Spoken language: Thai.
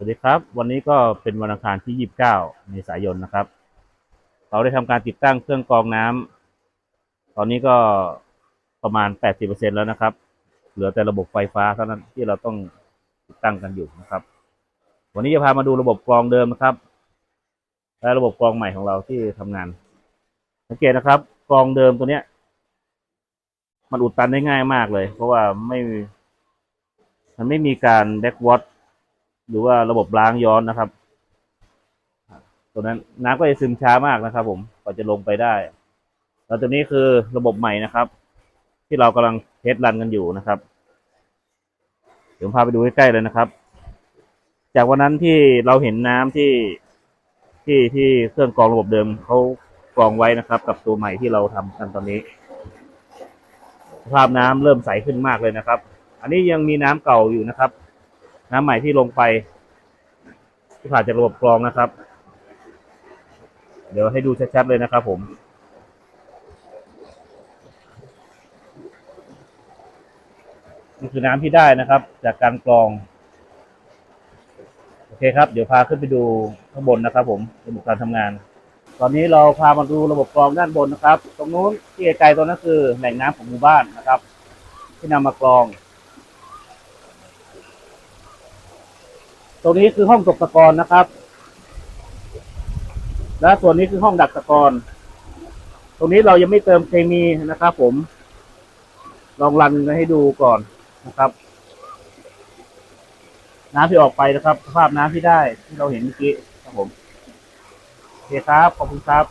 สวัสดีครับ วันนี้ก็เป็นวันอังคารที่ 29 เมษายนนะครับ เราได้ทำการติดตั้งเครื่องกรองน้ำตอนนี้ก็ประมาณ 80%แล้วนะครับ เหลือแต่ระบบไฟฟ้าเท่านั้นที่เราต้องติดตั้งกันอยู่นะครับ วันนี้จะพามาดูระบบกรองเดิมนะครับ และระบบกรองใหม่ของเราที่ทำงาน สังเกตนะครับกรองเดิมตัวเนี้ย มันอุดตันได้ง่ายมากเลย เพราะว่าไม่ มันไม่มีการแบ็กวอต หรือว่าระบบล้างย้อนนะครับตัวนั้นน้ำก็จะซึมช้ามากนะครับ ผมกว่าจะลงไปได้ แล้วตัวนี้คือระบบใหม่นะครับ ที่เรากำลังเทสรันกันอยู่นะครับ เดี๋ยวผมพาไปดูใกล้ๆเลยนะครับ จากวันนั้นที่เราเห็นน้ำที่ที่ที่เครื่องกรองระบบเดิมเขากรองไว้นะครับ กับตัวใหม่ที่เราทำกันตอนนี้สภาพน้ำเริ่มใสขึ้นมากเลยนะครับ อันนี้ยังมีน้ำเก่าอยู่นะครับ น้ำใหม่ที่ลงไป ที่ผ่านจากระบบกรองนะครับ เดี๋ยวให้ดูชัดๆเลยนะครับผมนี่คือน้ำที่ได้นะครับ จากการกรอง โอเคครับ เดี๋ยวพาขึ้นไปดูข้างบนนะครับ ผมระบบการทำงาน ตอนนี้เราพามาดูระบบกรองด้านบนนะครับ ตรงนู้นที่ไกลๆตรงนั้นคือแหล่งน้ำของหมู่บ้านนะครับ ที่นำมากรอง ตรงนี้คือห้องตกตะกอนนะครับ และส่วนนี้คือห้องดักตะกอน ตรงนี้เรายังไม่เติมเคมีนะครับ ผม ลองรันให้ดูก่อนนะครับ น้ำที่ออกไปนะครับ สภาพน้ำที่ได้ที่เราเห็นเมื่อกี้ครับผมโอเคครับ ขอบคุณครับ